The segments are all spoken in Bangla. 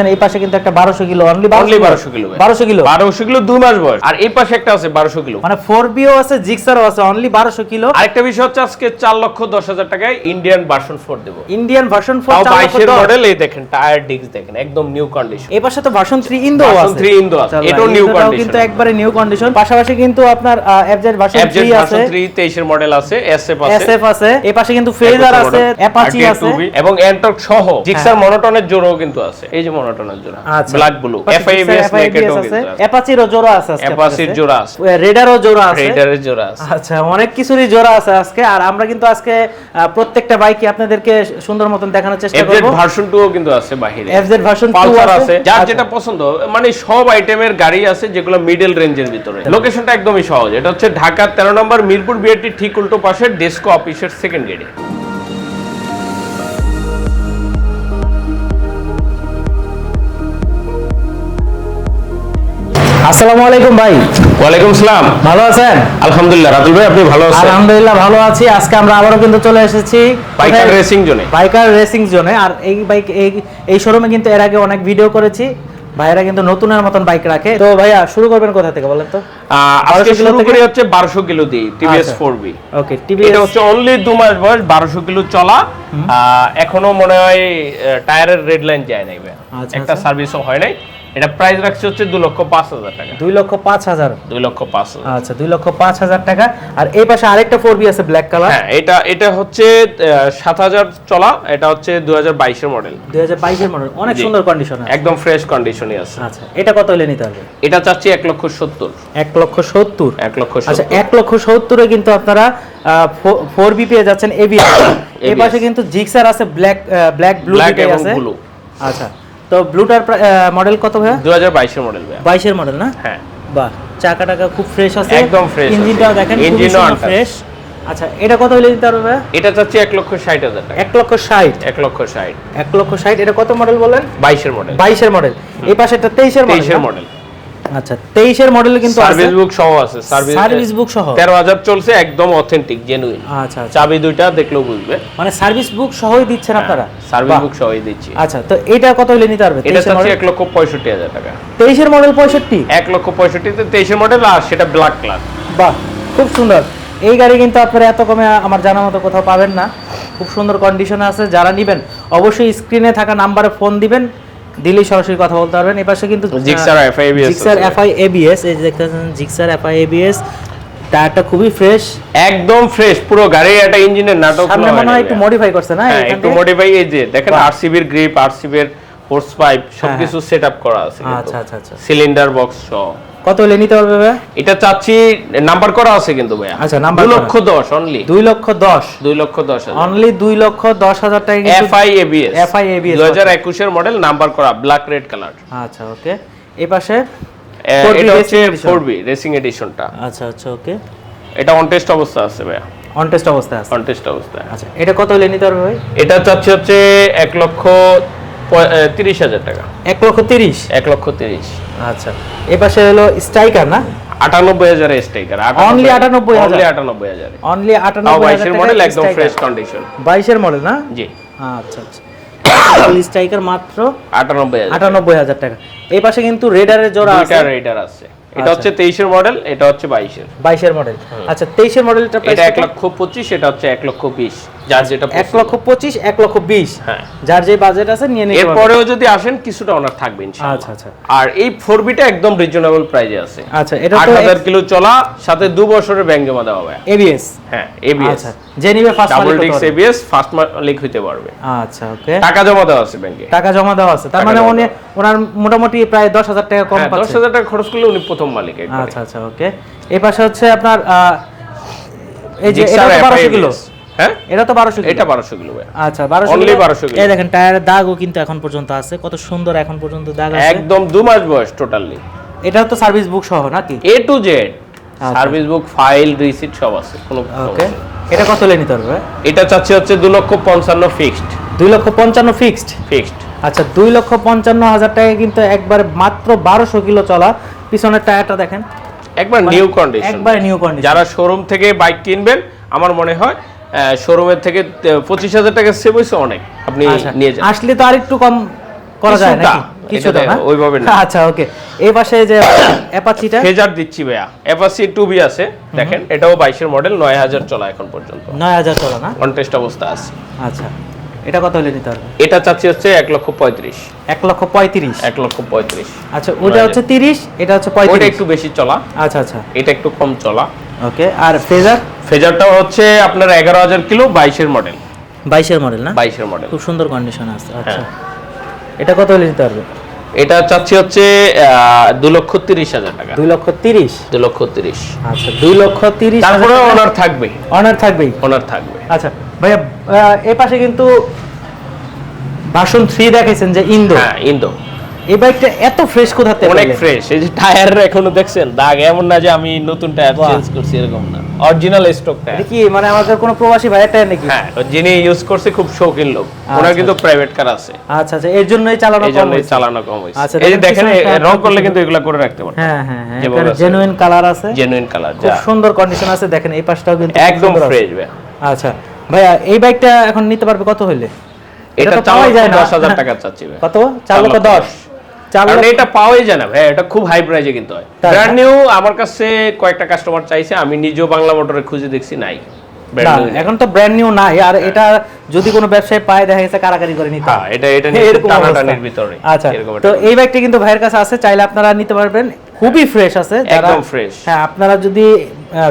পাচ্ছেন এই পাশে কিন্তু একটা বারোশো কিলো অনলি অনলি বারোশো কিলো বারোশো কিলো? বারোশো কিলো দুই মাস বয়স। আর এই পাশে একটা আছে বারোশো কিলো। মানে ফোর বিও আছে জিক্সারও আছে অনলি বারোশো কিলো। আরেকটা বিষয় হচ্ছে আজকে চার লক্ষ দশ হাজার টাকায় ইন্ডিয়ান ভার্সন ফোর দেবো। ইন্ডিয়ান ভার্সন ফোর তাও বাইশের মডেল এই দেখেন টায়ার ডিস্ক দেখেন একদম নিউ কন্ডিশন এই পাশে তো ভার্সন থ্রি ইন্দো আছে। 3 Indo আছে। এটাও ইন্দোটাও condition। কিন্তু একবারে নিউ কন্ডিশন পাশাপাশি কিন্তু আপনার এফজেড ভার্সন 3 আছে ভার্সন 3 23 এর মডেল আছে এসএফ আছে। এসএফ আছে। এই পাশে কিন্তু ফেজার আছে অ্যাপাচি আছে। এবং এন্টক সহ জিক্সার মনোটনের জোড়াও কিন্তু আছে। এই যে মনোটনের জোড়া। আচ্ছা। ব্ল্যাক ব্লু এফআইবিএস কিন্তু আছে। অ্যাপাচিরও জোড়া আছে আজকে অ্যাপাসির জোড়া আছে। রেডারও জোড়া আছে। রেডারের জোড়া আছে। আচ্ছা অনেক কিছুরই জোড়া আছে আজকে। আর আমরা কিন্তু আজকে প্রত্যেকটা বাইকই আপনাদেরকে সুন্দর মতন দেখানোর চেষ্টা এফজেড ভার্সন 2 কিন্তু আছে বাহিরে। এফজেড ভার্সন 2 আছে। যার আচ্ছা। যেটা পছন্দ মানে সব আইটেমের গাড়ি আছে যেগুলো মিডল রেঞ্জের ভিতরে। লোকেশনটা একদমই সহজ। এটা হচ্ছে ঢাকা 13 নম্বর মিরপুর বিআরটি ঠিক উল্টো পাশে ডেস্কো অফিসের সেকেন্ড গেটে আসসালামু আলাইকুম ভাই। ওয়ালাইকুম সালাম ভালো আছেন? আলহামদুলিল্লাহ রাতুল ভাই আপনি ভালো আছেন? আলহামদুলিল্লাহ ভালো আছি। আজকে আমরা আবারও কিন্তু চলে এসেছি। বাইকার রেসিং জোনে। বাইকার রেসিং জোনে। আর এই বাইক এই এই শোরুমে কিন্তু এর আগে অনেক ভিডিও করেছি। ভাইরা কিন্তু নতুনের মতন বাইক রাখে। তো ভাইয়া শুরু করবেন কোথা থেকে বলেন তো? আজকে 1200 কিলো শুরু? করি হচ্ছে 1200 কিলো দিয়ে টিভিএস আচ্ছা। 4B ওকে টিভি এটা হচ্ছে অনলি দু মাস বয়স 1200 কিলো চলা। এখনও মনে হয় টায়ারের রেড লাইন যায় নাই ভাই। আচ্ছা, একটা আচ্ছা। সার্ভিসও হয় নাই। এটা প্রাইস রাখছে হচ্ছে 2 লক্ষ 5000 টাকা। দুই লক্ষ পাঁচ হাজার। 2 লক্ষ 5000 আচ্ছা দুই লক্ষ পাঁচ হাজার টাকা। আর এই পাশে আরেকটা ফোর বি আছে ব্ল্যাক কালার হ্যাঁ এটা এটা হচ্ছে সাত হাজার চলা এটা হচ্ছে দুই হাজার বাইশের মডেল দুই হাজার বাইশের মডেল অনেক। সুন্দর কন্ডিশন একদম ফ্রেশ কন্ডিশনে আছে। আচ্ছা এটা কত হলে নিতে হবে? এটা চাচ্ছি এক লক্ষ সত্তর। এক লক্ষ সত্তর? এক লক্ষ আচ্ছা এক লক্ষ সত্তরে কিন্তু আপনারা ফোর বি পেয়ে যাচ্ছেন এবিএস এই পাশে কিন্তু জিক্সার আছে ব্ল্যাক ব্ল্যাক ব্লু আছে। ব্লু আচ্ছা তো ব্লুটার মডেল কত ভাইয়া? দু হাজার বাইশের মডেল ভাইয়া। বাইশের মডেল না? হ্যাঁ। বাহ চাকা টাকা খুব ফ্রেশ আছে। একদম ফ্রেশ। ইঞ্জিনটাও দেখেন Engine-ও ফ্রেশ আচ্ছা এটা কত হলে দিতে পারবে ভাই এটা চাচ্ছি এক লক্ষ ষাট হাজার টাকা। এক লক্ষ ষাট? এক লক্ষ ষাট। এক লক্ষ ষাট এটা কত মডেল বলেন? বাইশের মডেল বাইশের মডেল এই পাশে একটা তেইশের মডেল তেইশের মডেল আচ্ছা তেইশের মডেল কিন্তু সার্ভিস বুক সহ আছে সার্ভিস বুক সহ। তেরো হাজার চলছে একদম অথেন্টিক জেনুইন আচ্ছা আচ্ছা। চাবি দুইটা দেখলেও বুঝবে। মানে সার্ভিস বুক সহই দিচ্ছেন আপনারা? সার্ভিস বুক সহই দিচ্ছি। আচ্ছা তো এটা কত হলে নিতে পারবে? এটা চাচ্ছি এক লক্ষ পঁয়ষট্টি হাজার টাকা। তেইশের মডেল পঁয়ষট্টি? এক লক্ষ পঁয়ষট্টিতে তেইশের মডেল আর সেটা ব্ল্যাক কালার বাহ খুব সুন্দর। এই গাড়ি কিন্তু আপনারা এত কমে আমার জানা মতো কোথাও পাবেন না। খুব সুন্দর কন্ডিশনে আছে যারা নেবেন অবশ্যই স্ক্রিনে থাকা নাম্বারে ফোন দিবেন। দিলেই সরাসরি কথা বলতে পারবেন। এই পাশে কিন্তু Gixxer FI ABS Gixxer FI ABS FI ABS এই যে দেখতেছেন জিক্সার এফআই এবিএস টায়ারটা খুবই ফ্রেশ একদম ফ্রেশ পুরো গাড়ির একটা ইঞ্জিনের নাটক সামনে মনে হয় একটু মডিফাই করছে না? হ্যাঁ একটু? মডিফাই এই যে দেখেন আরসিবি এর গ্রিপ আরসিবি এর হোর্স পাইপ সবকিছু সেটআপ করা আছে আচ্ছা আচ্ছা আচ্ছা। সিলিন্ডার বক্স সহ। কত হলে নিতে পারবে ভাইয়া? এটা চাচ্ছি নাম্বার করা আছে কিন্তু ভাইয়া। আচ্ছা, দু করা। লক্ষ দশ অনলি দুই লক্ষ দশ। দুই লক্ষ দশ হাজার। অনলি দুই লক্ষ দশ হাজার টাকা কিন্তু এফআই এবিএস ABS দু হাজার একুশের মডেল নাম্বার করা ব্ল্যাক রেড কালার আচ্ছা ওকে এই পাশে এটা হচ্ছে racing edition। Four B racing এডিশনটা আচ্ছা আচ্ছা ওকে এটা অন টেস্ট অবস্থা আছে ভাইয়া। অন টেস্ট অবস্থায় আছে। অন টেস্ট অবস্থায় আচ্ছা এটা কত হলে নিতে পারবে ভাই? এটা চাচ্ছি হচ্ছে এক লক্ষ প- এ, তিরিশ হাজার টাকা। এক লক্ষ তিরিশ? এক লক্ষ তিরিশ। আচ্ছা। এই পাশে হলো স্ট্রাইকার না? আটানব্বই হাজার স্ট্রাইকার। Only 98,000 অনলি আটানব্বই হাজার। অনলি আটানব্বই বাইশের মডেল একদম ফ্রেশ কন্ডিশন বাইশের মডেল না? জি। আচ্ছা আচ্ছা। স্ট্রাইকার মাত্র আটানব্বই আটানব্বই হাজার টাকা। এই পাশে কিন্তু রেডারের জোড়া আছে। রেডার আছে। এটা আচ্ছা। হচ্ছে তেইশের মডেল এটা হচ্ছে বাইশের। বাইশের মডেল আচ্ছা তেইশের মডেলটা এটা এক লক্ষ পঁচিশ এটা হচ্ছে এক লক্ষ বিশ। যার যেটা এক লক্ষ পঁচিশ এক লক্ষ বিশ। হ্যাঁ। যার যে বাজেট আছে নিয়ে নিতে। এরপরেও যদি আসেন কিছুটা অনার থাকবে আচ্ছা আচ্ছা। আর এই ফোর বিটা একদম রিজনেবল প্রাইজে আছে। আচ্ছা এটা আট হাজার কিলো চলা সাথে দু বছরের ব্যাংক জমা দেওয়া হবে এবিএস হ্যাঁ এবিএস আচ্ছা যে নিবে ফার্স্ট ডাবল ডিক্স এবিএস ফার্স্ট মালিক হইতে পারবে। আচ্ছা ওকে টাকা জমা দেওয়া আছে ব্যাংকে টাকা জমা দেওয়া আছে। তার মানে উনি ওনার মোটামুটি প্রায় দশ হাজার টাকা কম হ্যাঁ দশ হাজার টাকা খরচ করলে উনি প্রথম মালিক আচ্ছা আচ্ছা ওকে এই পাশে হচ্ছে আপনার এই যে এটা বারোশো কিলো। হ্যাঁ? এটা তো বারোশো এটা বারোশো কিলো ভাই। আচ্ছা বারোশো Only 1200 কিলো। এই দেখেন টায়ারের দাগও কিন্তু এখন পর্যন্ত আছে। কত সুন্দর এখন পর্যন্ত দাগ আছে। একদম মাস বয়স টোটালি এটা তো সার্ভিস বুক সহ নাকি? A to Z. Service book file receipt সব আছে কোনো ওকে এটা কত হলে নিতে পারবে এটা চাচ্ছে হচ্ছে দু লক্ষ পঞ্চান্ন ফিক্সড দুই লক্ষ পঞ্চান্ন ফিক্সড ফিক্সড আচ্ছা দুই লক্ষ পঞ্চান্ন হাজার টাকা কিন্তু একবারে মাত্র বারোশো কিলো চলা। পিছনের টায়ারটা দেখেন। একবার নিউ কন্ডিশন একবারে নিউ কন্ডিশন যারা শোরুম থেকে বাইক কিনবেন আমার মনে হয় শোরুমের থেকে পঁচিশ হাজার টাকা সেভ হয়েছে অনেক। আপনি আচ্ছা নিয়ে যান। আসলে তো আর একটু কম করা যায় না কিছু কিছুটা না? ওইভাবে না। আচ্ছা ওকে এই পাশে যে অ্যাপাচিটা ফেজার দিচ্ছি ভাইয়া। অ্যাপাচি টু বি আছে দেখেন এটাও বাইশের মডেল নয় হাজার চলা এখন পর্যন্ত। নয় হাজার চলা না? কন্টেস্ট অবস্থা আছে। আচ্ছা। এটা কত হলে নিতে পারবে? এটা চাচ্ছি হচ্ছে এক লক্ষ পঁয়ত্রিশ। এক লক্ষ পঁয়ত্রিশ। এক লক্ষ পঁয়ত্রিশ। আচ্ছা ওটা হচ্ছে তিরিশ এটা হচ্ছে পঁয়ত্রিশ। একটু বেশি চলা। আচ্ছা আচ্ছা। এটা একটু কম চলা। ওকে আর ফেজার? ফেজারটা হচ্ছে আপনার এগারো হাজার কিলো বাইশের মডেল। বাইশের মডেল না? বাইশের মডেল। খুব সুন্দর কন্ডিশন আছে আচ্ছা। হ্যাঁ। এটা কত হলে নিতে পারবে? এটা চাচ্ছি হচ্ছে দু লক্ষ তিরিশ হাজার টাকা। দুই লক্ষ তিরিশ? দু লক্ষ তিরিশ। আচ্ছা দুই লক্ষ তিরিশ তারপরে ওনার থাকবে। অনার থাকবেই? ওনার থাকবে। আচ্ছা ভাইয়া এই পাশে কিন্তু ভাষণ থ্রি দেখাইছেন যে ইন্দো। হ্যাঁ ইন্দো। এই বাইকটা এত ফ্রেশ কোথা থেকে অনেক ফ্রেশ এই যে টায়ার এখনও দেখছেন? দাগ এমন না যে আমি নতুন টায়ার। চেঞ্জ করছি এরকম না। অরিজিনাল স্টক টায়ার এটা কি মানে আমাদের কোনো প্রবাসী ভাইয়ের টায়ার নাকি? হ্যাঁ যিনি ইউজ করছে খুব শৌখিন লোক। ওনার আচ্ছা। কিন্তু প্রাইভেট কার আছে। আচ্ছা আচ্ছা এর জন্যই চালানো কম জন্য হয়েছে। চালানো কম হয়েছে। আচ্ছা, এই যে দেখেন রং করলে কিন্তু এগুলা করে রাখতে পারবেন। হ্যাঁ হ্যাঁ হ্যাঁ জেনুইন কালার আছে। জেনুইন কালার খুব সুন্দর কন্ডিশন আছে দেখেন এই পাশটাও কিন্তু একদম। ফ্রেশ ভাই। আচ্ছা ভাইয়া এই বাইকটা এখন নিতে পারবে কত হইলে? এটা তো পাওয়াই যায় না। দশ হাজার টাকা চাচ্ছি ভাই। কত? চার লক্ষ লক্ষ দশ। চার কারণ এটা পাওয়াই যায় না ভাই এটা খুব হাই প্রাইজে কিন্তু হয়। ব্র্যান্ড নিউ আমার কাছে কয়েকটা কাস্টমার চাইছে আমি নিজেও বাংলা মোটরে খুঁজে দেখছি নাই। এখন তো ব্র্যান্ড নিউ নাই আর এটা যদি কোনো ব্যবসায়ী পায় দেখা গেছে কারাকারি করে নিতে হ্যাঁ এটা এটা এরকম টানাটানির ভিতরে আচ্ছা তো এই বাইকটা কিন্তু ভাইয়ের কাছে আছে চাইলে আপনারা নিতে পারবেন। খুবই ফ্রেশ আছে একদম fresh। হ্যাঁ আপনারা যদি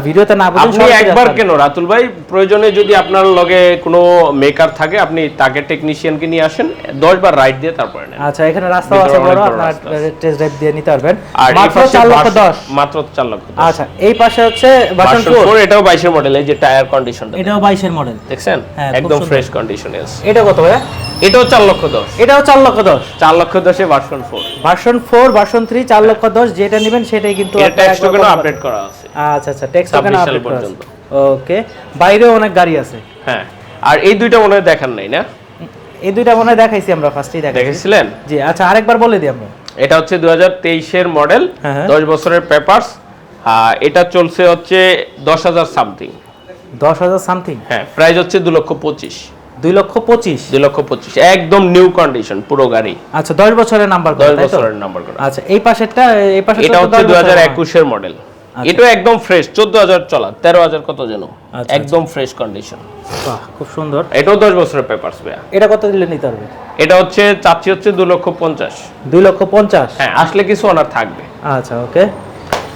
ভিডিওতে না আপনি একবার কেন? রাতুল ভাই প্রয়োজনে যদি আপনার লগে কোনো মেকার থাকে আপনি তাকে টেকনিশিয়ানকে নিয়ে আসেন দশ বার রাইড দিয়ে তারপরে নেন। আচ্ছা এখানে ভিতরে আছে বড় আপনারা রাস্তা। টেস্ট ড্রাইভ দিয়ে নিতে পারবেন। মাত্র পাশে চার লক্ষ ভার্স- দশ। মাত্র চার লক্ষ আচ্ছা এই পাশে হচ্ছে ভার্সন ভার্সন ফোর ফোর এটাও মডেল এই যে টায়ার কন্ডিশনটা এটাও বাইশের মডেল দেখছেন? হ্যাঁ, একদম ফ্রেশ কন্ডিশনে আছে এটা কত ভাইয়া? এটাও চার লক্ষ দশ। এটাও চার লক্ষ দশ। চার লক্ষ দশে version four version four version three চার লক্ষ দশ যেটা নেবেন সেটাই কিন্তু এটা আপডেট করা আছে। আচ্ছা আচ্ছা টেক্সট 26 টোকেন আপডেট পর্যন্ত। ওকে বাইরেও অনেক গাড়ি আছে। হ্যাঁ আর এই দুইটা মনে হয় দেখান নাই না? এই দুইটা মনে হয় দেখাইছি আমরা ফার্স্টেই দেখাইছি। দেখেছিলেন? জি আচ্ছা আরেকবার বলে দিই আমরা। এটা হচ্ছে দু হাজার তেইশের মডেল হ্যাঁ, হ্যাঁ। দশ বছরের পেপারস এটা চলছে হচ্ছে দশ হাজার সামথিং দশ হাজার সামথিং হ্যাঁ প্রাইস হচ্ছে দু লক্ষ পঁচিশ। দুই লক্ষ পঁচিশ? দুই লক্ষ পঁচিশ একদম নিউ কন্ডিশন পুরো গাড়ি। আচ্ছা দশ বছরের নাম্বার দশ বছরের নাম্বার করা। আচ্ছা এই পাশেরটা এই পাশে এটা হচ্ছে হাজার একুশের মডেল। এটাও একদম ফ্রেশ চোদ্দ হাজার চলা তেরো হাজার কত যেন? আচ্ছা, একদম ফ্রেশ কন্ডিশন খুব সুন্দর। এটাও দশ বছরের পেপারস ভাইয়া। এটা কত দিলে নিতে পারবে এটা হচ্ছে চাচ্ছি হচ্ছে দু লক্ষ পঞ্চাশ। দুই লক্ষ পঞ্চাশ? হ্যাঁ আসলে কিছু ওনার থাকবে। আচ্ছা ওকে।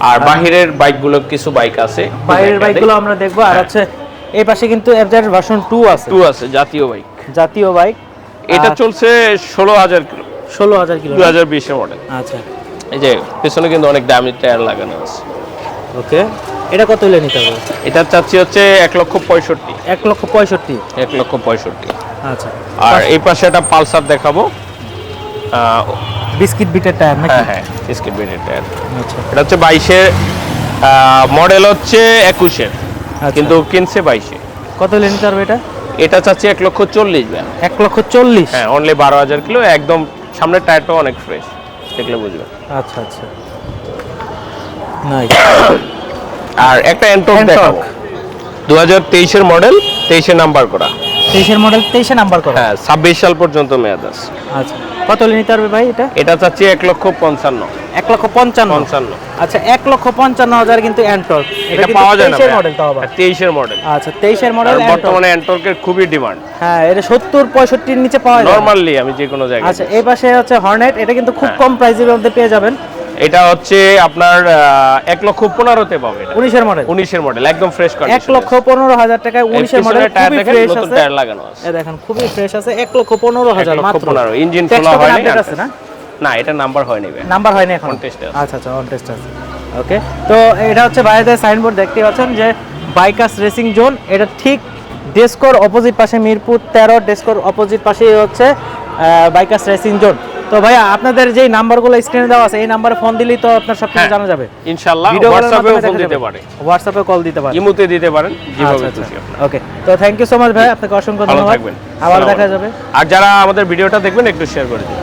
আর বাহিরের বাইকগুলো কিছু বাইক আছে। বাইরের বাইকগুলো আমরা দেখব। আর হচ্ছে এই পাশে কিন্তু এফজার ভার্সন টু আছে। টু আছে জাতীয় বাইক জাতীয় বাইক এটা চলছে ষোলো হাজার কিলো। ষোলো হাজার কিলো দু হাজার বিশের মডেল আচ্ছা। এই যে পেছনে কিন্তু অনেক দামি টায়ার লাগানো আছে। ওকে। এটা কত হলে নিতে হবে? এটা চাচ্ছি হচ্ছে এক লক্ষ পঁয়ষট্টি। এক লক্ষ পঁয়ষট্টি? এক লক্ষ পঁয়ষট্টি। আচ্ছা। আর এই পাশে একটা পালসার দেখাবো। বিস্কিট বিটের টায়ার নাকি? হ্যাঁ হ্যাঁ স্কিট বেডের টায়ার। আচ্ছা। এটা হচ্ছে বাইশের মডেল হচ্ছে একুশের আচ্ছা। কিন্তু কিনছে বাইশে। কত হলে নিতে পারবে এটা? এটা চাচ্ছি এক লক্ষ চল্লিশ ব্যান এক লক্ষ চল্লিশ? হ্যাঁ অনলি বারো হাজার কিলো একদম সামনের টায়ারটাও অনেক ফ্রেশ দেখলে বুঝবেন। আচ্ছা আচ্ছা। আর একটা এন্টক দেখাবো। দু হাজার তেইশের মডেল তেইশে নাম্বার করা। তেইশের মডেল তেইশে নাম্বার করো। হ্যাঁ ছাব্বিশ সাল পর্যন্ত মেয়াদ আছে। আচ্ছা কত নিতে পারবে ভাই এটা? এটা চাচ্ছি এক লক্ষ পঞ্চান্ন। এক লক্ষ পঞ্চান্ন? পঞ্চান্ন। আচ্ছা এক লক্ষ পঞ্চান্ন হাজার কিন্তু অ্যান্টর্ক এটা পাওয়া যায় না মডেল তাও আবার। তেইশের মডেল আচ্ছা তেইশের মডেল বর্তমানে এন্টর্কের খুবই ডিমান্ড হ্যাঁ এটা সত্তর পঁয়ষট্টির নিচে পাওয়া যায়। নর্মালি আমি যে কোনো জায়গায় আচ্ছা এই পাশে হচ্ছে হর্নেট এটা কিন্তু খুব হ্যাঁ। কম প্রাইসের মধ্যে পেয়ে যাবেন। এটা হচ্ছে আপনার এক লক্ষ পনেরোতে পাবে উনিশের মডেল উনিশের মডেল একদম ফ্রেশ এক লক্ষ পনেরো হাজার টাকায় উনিশের মডেল খুবই ফ্রেশ আছে। টায়ার লাগানো আছে। দেখেন খুবই ফ্রেশ আছে। এক লক্ষ পনেরো হাজার মাত্র। পনেরো ইঞ্জিন খোলা আছে না? না এটা নাম্বার হয়নি নাম্বার হয়নি এখন। আছে। আচ্ছা আচ্ছা অন টেস্ট আছে। ওকে তো এটা হচ্ছে বাইরের সাইনবোর্ড দেখতে পাচ্ছেন যে বাইকাস রেসিং জোন এটা ঠিক ডেস্কোর অপোজিট পাশে মিরপুর তেরো ডেস্কোর অপোজিট পাশেই হচ্ছে বাইকাস রেসিং জোন তো ভাইয়া আপনাদের যে নাম্বারগুলো স্ক্রিনে দেওয়া আছে এই নাম্বারে ফোন দিলেই তো আপনার সব কিছু হ্যাঁ। জানা যাবে। ইনশাআল্লাহ হোয়াটসঅ্যাপেও ফোন দিতে পারে। হোয়াটসঅ্যাপে কল দিতে পারে ইমোতে দিতে পারেন যেভাবে আচ্ছা। খুশি আপনার। ওকে তো থ্যাংক ইউ সো মাচ ভাই আপনাকে অসংখ্য ধন্যবাদ। আবার দেখা যাবে। আর যারা আমাদের ভিডিওটা দেখবেন একটু শেয়ার করে দিন।